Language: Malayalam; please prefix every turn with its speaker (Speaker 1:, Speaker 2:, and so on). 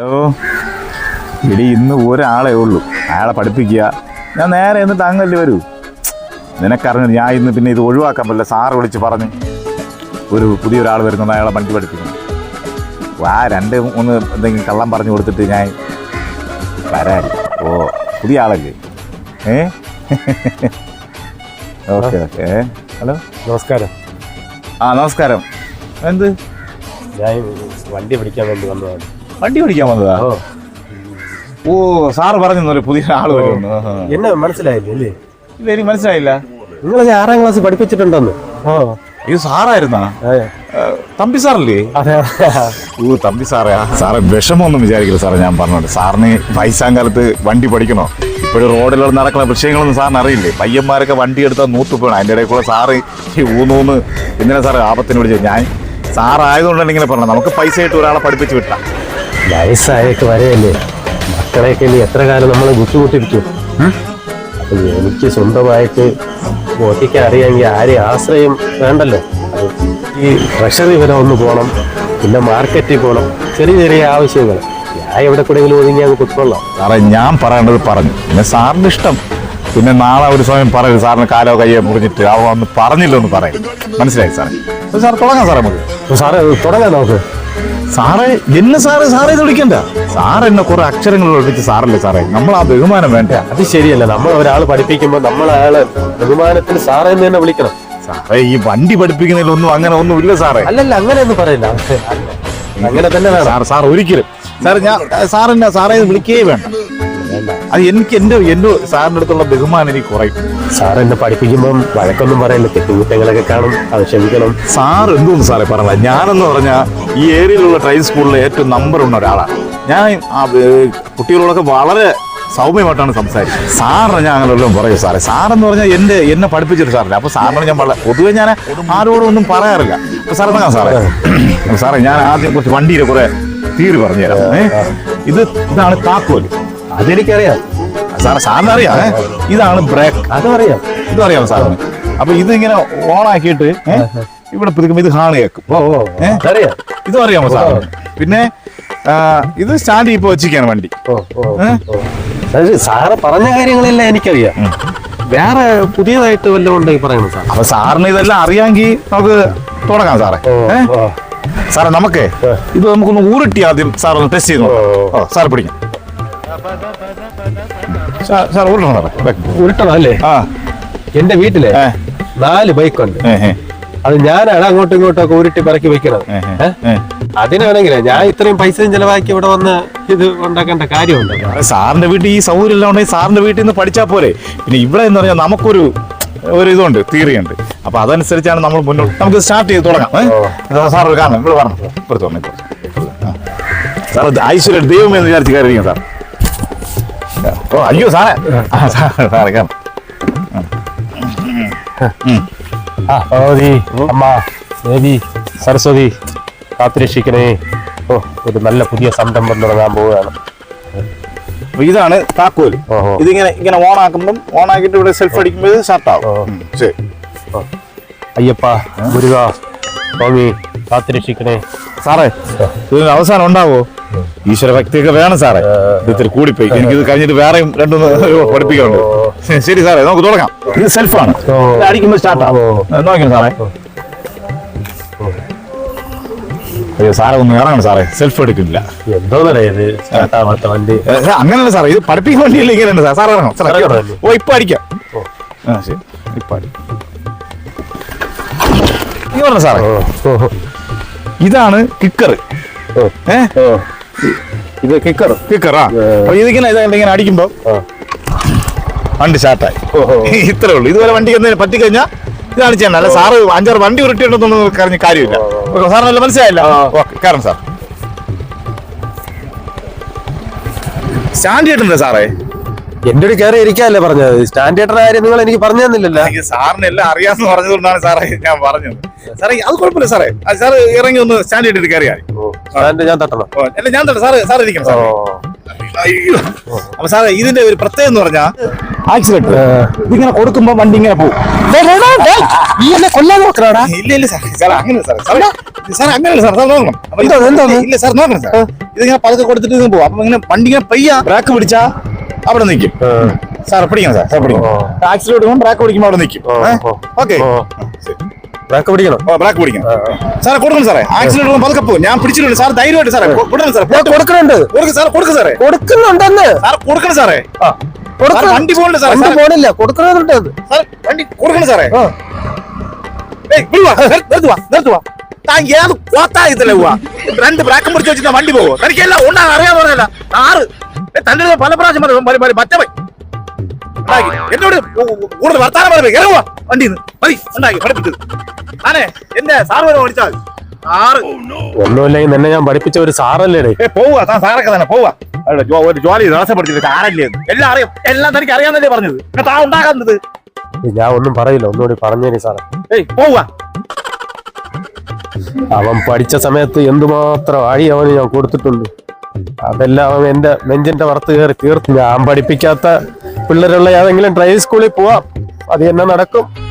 Speaker 1: ഹലോ. ഇടി ഇന്ന് ഒരാളെ ഉള്ളൂ. അയാളെ പഠിപ്പിക്കുക. ഞാൻ നേരെ എന്നിട്ട് അങ്ങല്ലേ വരൂ. നിനക്കറിഞ്ഞു ഞാൻ ഇന്ന് പിന്നെ ഇത് ഒഴിവാക്കാൻ പറ്റില്ല. സാറ് വിളിച്ച് പറഞ്ഞ് ഒരു പുതിയൊരാൾ വരുന്നുണ്ട് അയാളെ വണ്ടി പഠിപ്പിക്കുന്നു വാ രണ്ട് മൂന്ന് എന്തെങ്കിലും കള്ളം പറഞ്ഞു കൊടുത്തിട്ട് ഞാൻ വരാൻ ഓ പുതിയ ആളല്ലേ? ഏ? Okay okay. ഹലോ?
Speaker 2: നമസ്കാരം.
Speaker 1: ആ നമസ്കാരം. എന്ത്?
Speaker 2: ഞാൻ വണ്ടി പിടിക്കാൻ വേണ്ടി വന്നതാണ്.
Speaker 1: വണ്ടി ഓടിക്കാൻ വന്നതാ?
Speaker 2: ഓ.
Speaker 1: സാറ് പറഞ്ഞു പുതിയ ആൾ വരുന്നു
Speaker 2: എന്നെ മനസ്സിലായില്ലേ? അല്ലേ
Speaker 1: ഇല്ല? എനിക്ക് മനസ്സിലായില്ല.
Speaker 2: നിങ്ങൾ ആറാം ക്ലാസ് പഠിപ്പിച്ചിട്ടുണ്ടെന്ന്? ഓ.
Speaker 1: ഇത് സാറായിരുന്നാ? തമ്പി സാറല്ലേ? ഓ തമ്പി സാറേ സാറേ വിഷമമൊന്നും വിചാരിക്കില്ല സാറേ ഞാൻ പറഞ്ഞോണ്ട് സാറിന് വയസ്സാം കാലത്ത് വണ്ടി പഠിക്കണോ? ഇപ്പോഴും റോഡിലൂടെ നടക്കുന്ന വിഷയങ്ങളൊന്നും സാറിന് അറിയില്ലേ? പയ്യന്മാരൊക്കെ വണ്ടി എടുത്താൽ നൂത്ത് പോകണം അതിന്റെ ഇടയിൽ കൂടെ സാറ് ഈ ഊന്നൂന്ന് എന്തിനാ സാറേ ആപത്തിന് വിളിച്ചത് ഞാൻ സാറായതുകൊണ്ടാണ് ഇങ്ങനെ പറഞ്ഞത്? നമുക്ക് പൈസ ആയിട്ട് ഒരാളെ പഠിപ്പിച്ച് വിട്ടാം.
Speaker 2: വയസ്സായൊക്കെ വരെയല്ലേ? മക്കളെയൊക്കെ ഇനി എത്ര കാലം നമ്മൾ ബുദ്ധിമുട്ടിരിക്കും അപ്പൊ എനിക്ക് സ്വന്തമായിട്ട് ഓട്ടിക്കാൻ അറിയാമെങ്കിൽ ആരെയും ആശ്രയം വേണ്ടല്ലോ? ഈ ട്രഷറി വരെ ഒന്ന് പോകണം പിന്നെ മാർക്കറ്റിൽ പോകണം ചെറിയ ചെറിയ ആവശ്യങ്ങൾ. ഞാൻ എവിടെ കൂടെങ്കിലും ഒതുങ്ങി അങ്ങ് കുത്തിക്കൊള്ളാം.
Speaker 1: സാറേ ഞാൻ പറയേണ്ടത് പറഞ്ഞു. പിന്നെ സാറിന് ഇഷ്ടം. പിന്നെ നാളെ ഒരു സമയം പറയൂ സാറിന് കാലോ കയ്യോ മുറിഞ്ഞിട്ട്. അവ ഒന്ന് പറഞ്ഞില്ലെന്ന് പറയും മനസ്സിലായി സാറേ? സാർ തുടങ്ങാം സാറേ നമുക്ക്.
Speaker 2: സാറേ തുടങ്ങാം നമുക്ക്.
Speaker 1: സാറേ എന്നെ സാറ് സാറേ ഇത് വിളിക്കണ്ട. സാർ എന്നെ കുറെ അക്ഷരങ്ങൾ പഠിപ്പിച്ച് സാറല്ലേ സാറേ? നമ്മൾ ആ ബഹുമാനം വേണ്ട?
Speaker 2: അത് ശരിയല്ല. നമ്മൾ ഒരാൾ പഠിപ്പിക്കുമ്പോൾ നമ്മൾ അയാളെ ബഹുമാനത്തിൽ സാറേ എന്ന് തന്നെ വിളിക്കണം.
Speaker 1: സാറേ ഈ വണ്ടി പഠിപ്പിക്കുന്നതിലൊന്നും അങ്ങനെ ഒന്നും ഇല്ല സാറേ.
Speaker 2: അല്ലല്ല അങ്ങനെ ഒന്നും പറയില്ല. അങ്ങനെ തന്നെ വേണം.
Speaker 1: സാർ സാർ ഒരിക്കലും. സാർ ഞാൻ സാർ എന്നെ സാറേ വിളിക്കുകയും വേണ്ട. അത് എനിക്ക് എന്റെ എന്റെ സാറിന്റെ അടുത്തുള്ള ബഹുമാനം എനിക്ക് കുറയും.
Speaker 2: സാർ എന്നെ പഠിപ്പിക്കുമ്പോൾ വഴക്കൊന്നും പറയില്ല തെറ്റുകുറ്റങ്ങളൊക്കെ കാണും അത് ക്ഷമിക്കണം.
Speaker 1: സാർ എന്തോന്ന് സാറേ പറഞ്ഞ ഞാനെന്ന് പറഞ്ഞാൽ ഈ ഏരിയയിലുള്ള ട്രെയിൻ സ്കൂളിലെ ഏറ്റവും നമ്പർ ഉള്ള ഒരാളാണ്. ഞാൻ ആ കുട്ടികളോടൊക്കെ വളരെ സൗമ്യമായിട്ടാണ് സംസാരിച്ചത് സാറിനെ ഞാൻ അങ്ങനെ വല്ലതും പറയും സാറേ. സാറെന്ന് പറഞ്ഞാൽ എന്റെ എന്നെ പഠിപ്പിച്ചിട്ട് സാറില്ല. അപ്പോൾ സാറിനോട് ഞാൻ വളരെ പൊതുവെ ഞാൻ ആരോടും ഒന്നും പറയാറില്ല. അപ്പോൾ സാർ എന്നാ സാറേ? സാറേ ഞാൻ ആദ്യം കുറച്ച് വണ്ടിയിലെ കുറേ തീര് പറഞ്ഞു തരാം ഇത് ഇതാണ് താക്കോൽ
Speaker 2: അതെനിക്കറിയാം.
Speaker 1: സാറേ സാറിന് അറിയാം. ഇതാണ് ബ്രേക്ക്.
Speaker 2: അതറിയാം. അറിയാം
Speaker 1: ഇതും അറിയാമോ സാറിന് അപ്പൊ ഇത് ഇങ്ങനെ ഓണാക്കിയിട്ട് ഇവിടെ പുതുക്കുമ്പോ ഇത് ഹാണ് കേൾക്കും ഇതും അറിയാമോ സാർ പിന്നെ ഇത് സ്റ്റാൻഡ് ഇപ്പോൾ വെച്ചിരിക്കുകയാണ് വണ്ടി.
Speaker 2: സാറ് പറഞ്ഞ കാര്യങ്ങളെല്ലാം എനിക്കറിയാം. വേറെ പുതിയതായിട്ട് വല്ലതും ഉണ്ടെങ്കിൽ പറയണം സാർ
Speaker 1: അപ്പൊ സാറിന് ഇതെല്ലാം അറിയാമെങ്കിൽ നമുക്ക് തുടങ്ങാം സാറേ? സാറേ നമുക്കേ ഇത് നമുക്കൊന്ന് ഊരിട്ടി ആദ്യം സാർ ഒന്ന് ടെസ്റ്റ് ചെയ്ത് സാർ പിടിക്കാം. സാർ സാർ ഊരണം സാറേ back.
Speaker 2: ഉരുട്ടണം അല്ലേ
Speaker 1: ആ.
Speaker 2: എന്റെ വീട്ടിലെ നാല് ബൈക്കുണ്ട്. അത് ഞാനാണ് അങ്ങോട്ടും ഇങ്ങോട്ടും ഒക്കെ ഉരുട്ടി പറക്കി വെക്കണത്. അതിനാണെങ്കിൽ ഞാൻ ഇത്രയും പൈസയും ചെലവാക്കി ഇവിടെ വന്ന് ഇത് ഉണ്ടാക്കേണ്ട കാര്യമുണ്ട്.
Speaker 1: സാറിന്റെ വീട്ടിൽ ഈ സൗകര്യം എല്ലാം ഉണ്ടെങ്കിൽ സാറിന്റെ വീട്ടിൽ നിന്ന് പഠിച്ചാൽ പോരെ. പിന്നെ ഇവിടെ എന്ന് പറഞ്ഞാൽ നമുക്കൊരു ഒരു ഇതുണ്ട് തിയറിയുണ്ട് അപ്പൊ അതനുസരിച്ചാണ് നമ്മൾ മുന്നോട്ട് നമുക്ക് സ്റ്റാർട്ട് ചെയ്ത് തുടങ്ങാം. സാർ ഒരു കാരണം ഇവിടെ പറഞ്ഞു ഇപ്പുറത്ത് സാർ ഐശ്വര്യ ദൈവം എന്ന് വിചാരിച്ച് കയറിയിരിക്കും സാർ. ഓ അയ്യോ സാറേ. ആ, സാറേ സാറേ
Speaker 2: ആ ഭഗവതി അമ്മ ദേവി സരസ്വതി കാത്തുരക്ഷിക്കണേ. ഓ ഒരു നല്ല പുതിയ സംരംഭം തുടങ്ങാൻ പോവുകയാണ്.
Speaker 1: ഇതാണ് താക്കോൽ ഇതിങ്ങനെ ഇങ്ങനെ ഓൺ ആക്കുമ്പം ഓൺ ആക്കിയിട്ട് ഇവിടെ സെൽഫ് അടിക്കുമ്പോൾ ഇത് സ്റ്റാർട്ട് ആവും. ശരി.
Speaker 2: അയ്യപ്പ ഗുരുവാ സ്വാമി കാത്തുരക്ഷിക്കണേ.
Speaker 1: സാറേ ഇതിന് അവസാനം ഉണ്ടാവോ? ഈശ്വര ഭക്തിയൊക്കെ വേണം സാറേ. ഇത് ഇത്തിരി കൂടിപ്പോയി. എനിക്ക് ഇത് കഴിഞ്ഞിട്ട് വേറെയും രണ്ടും പഠിപ്പിക്കാനുണ്ട്. ശരി, സാറേ നമുക്ക് തുടങ്ങാം. ഇത് സെൽഫാണ്. അടിക്കുമ്പോൾ. നോക്കണം സാറേ. അയ്യോ സാറേ ഒന്ന് ഇറങ്ങണം സാറേ. സെൽഫ് എടുക്കുന്നില്ല
Speaker 2: എന്തോ വണ്ടി.
Speaker 1: അങ്ങനല്ല സാറേ. ഇത് പഠിപ്പിക്കാൻ വേണ്ടിയില്ല ഇങ്ങനെയാണ് സാർ സാർ ഇറങ്ങണം. സാറേ. ഓ ഇപ്പൊ അടിക്കാം. ആ ശരി. ഇപ്പൊ അടിക്കാം സാറേ? ഇതാണ് കിക്കർ ഏഹ്
Speaker 2: ഇത് കിക്കർ
Speaker 1: കിക്കറാ അപ്പൊ ഇതിങ്ങനെ ഇതാ ഇങ്ങനെ അടിക്കുമ്പോ
Speaker 2: ആ.
Speaker 1: വണ്ടി സ്റ്റാർട്ടായി ഇത്രേ ഉള്ളൂ. ഇതുവരെ വണ്ടിക്ക് എന്തെങ്കിലും പറ്റിക്കഴിഞ്ഞാൽ ഇതാണ് ചെയ്യണം അല്ല സാറ് അഞ്ചാറ് വണ്ടി ഉരുട്ടിയിട്ടുണ്ടെന്നൊന്നും കറിഞ്ഞ് കാര്യമില്ല. സാറിനല്ല മനസ്സിലായില്ല? ഓക്കെ കാരണം സാർ. സ്റ്റാൻഡ് ചെയ്തിട്ടുണ്ട് സാറേ?
Speaker 2: എന്റെ ഒരു കയറി ഇരിക്കാല്ലേ പറഞ്ഞത്? സ്റ്റാൻഡേർഡ് കാര്യം നിങ്ങൾ എനിക്ക് പറഞ്ഞു തന്നില്ലല്ലോ.
Speaker 1: സാറിന് എല്ലാം അറിയാന്ന് പറഞ്ഞതുകൊണ്ടാണ് സാറേ ഞാൻ പറഞ്ഞത്. സാറേ അത് കുഴപ്പമില്ല സാറേ. സാർ ഇറങ്ങി ഒന്ന് സ്റ്റാൻഡേർഡ് കയറിയാൽ
Speaker 2: ഞാൻ തട്ടണം.
Speaker 1: അല്ല ഞാൻ തന്നെ സാറ് സാർ ഇരിക്കണം സാർ അപ്പൊ സാറേ ഇതിന്റെ ഒരു പ്രത്യേകം എന്ന് പറഞ്ഞാൽ ആക്സിഡന്റ് ഇതിങ്ങനെ കൊടുക്കുമ്പോ വണ്ടി ഇങ്ങനെ പോകും.
Speaker 2: കൊല്ലാൻ നോക്കണോടാ.
Speaker 1: ഇല്ല ഇല്ല സാർ സാർ അങ്ങനെ സാർ സാർ അങ്ങനെയല്ല സാർ സാർ നോക്കണം? ഇല്ല സാർ നോക്കണം സാർ ഇതിങ്ങനെ പതുക്കെ കൊടുത്തിട്ട് പോകും അപ്പൊ ഇങ്ങനെ വണ്ടി ഇങ്ങനെ പയ്യ. ബ്രാക്ക് പിടിച്ചാ? അവിടെ നിൽക്കും സാർ പിടിക്കണം സാർ സാർ പിടിക്കണം. ആക്സിഡന്റ് എടുക്കുമ്പോൾ ബ്രാക്ക് പിടിക്കുമ്പോൾ അവിടെ നിൽക്കും ഓക്കെ
Speaker 2: ബ്രാക്ക് പിടിക്കണം
Speaker 1: ഓ ബ്രാക്ക് പിടിക്കണം സാറേ കൊടുക്കണം സാറേ. ആക്സിഡന്റ് എടുക്കുമ്പോൾ പതുക്കെ പോകും. ഞാൻ പിടിച്ചിട്ടുണ്ട്. സാർ ധൈര്യമായിട്ട് സാറേ കൊടുക്കണം സാറേ.
Speaker 2: ഞാൻ കൊടുക്കണുണ്ട്
Speaker 1: കൊടുക്ക് സാർ കൊടുക്ക് സാറേ.
Speaker 2: കൊടുക്കുന്നുണ്ടെന്ന്.
Speaker 1: സാർ കൊടുക്കണം സാറേ. സാർ, വണ്ടി പോകണ്ട സാറേ.
Speaker 2: വണ്ടി പോകണില്ല അത്.
Speaker 1: സാർ വണ്ടി കൊടുക്കണം സാറേ. നിർത്തുവാ. നിർത്തുവാ. താൻ ഏത് രണ്ട് ബ്രാക്കും പിടിച്ച് വെച്ചിട്ട് വണ്ടി പോവോ തനിക്ക് ഉണ്ടാകാൻ ഉണ്ടാകും അറിയാൻ പറഞ്ഞല്ല ആറ് തന്റെ പല പ്രാവശ്യം ഉണ്ടാക്കി. എന്നോട് കൂടുതൽ വർത്താനം പറയുമ്പോ ഇറങ്ങുവാ വണ്ടിന്ന് മതി ഉണ്ടാക്കി. പഠിപ്പിച്ചത് ഞാനേ എന്റെ സാറ് വരെ ഓടിച്ചാൽ സാറ്.
Speaker 2: ഒന്നുമില്ലെങ്കിൽ നിന്നെ ഞാൻ പഠിപ്പിച്ച ഒരു സാറല്ലേ
Speaker 1: പോവുക. പോവാ താൻ സാറൊക്കെ തന്നെ പോവാ അവിടെ ജോ- ഒരു ജോലി തടസ്സപ്പെടുത്തിട്ട് ആരല്ലേ എന്ന്. എല്ലാം അറിയാം. എല്ലാം തനിക്ക് അറിയാന്നല്ലേ പറഞ്ഞത്. താൻ ഉണ്ടാക്കുന്നത്
Speaker 2: ഞാൻ ഒന്നും പറയില്ല. ഒന്നുകൂടി പറഞ്ഞേരി സാറേ.
Speaker 1: ഏയ്
Speaker 2: അവൻ പഠിച്ച സമയത്ത് എന്തുമാത്രം അഴി അവന് ഞാൻ കൊടുത്തിട്ടുണ്ട്. അതെല്ലാം എന്റെ നെഞ്ചിന്റെ വറുത്ത് കയറി തീർത്ത്. ഞാൻ പഠിപ്പിക്കാത്ത പിള്ളേരുള്ള ഏതെങ്കിലും ഡ്രൈവിംഗ് സ്കൂളിൽ പോവാം. അത് തന്നെ നടക്കും.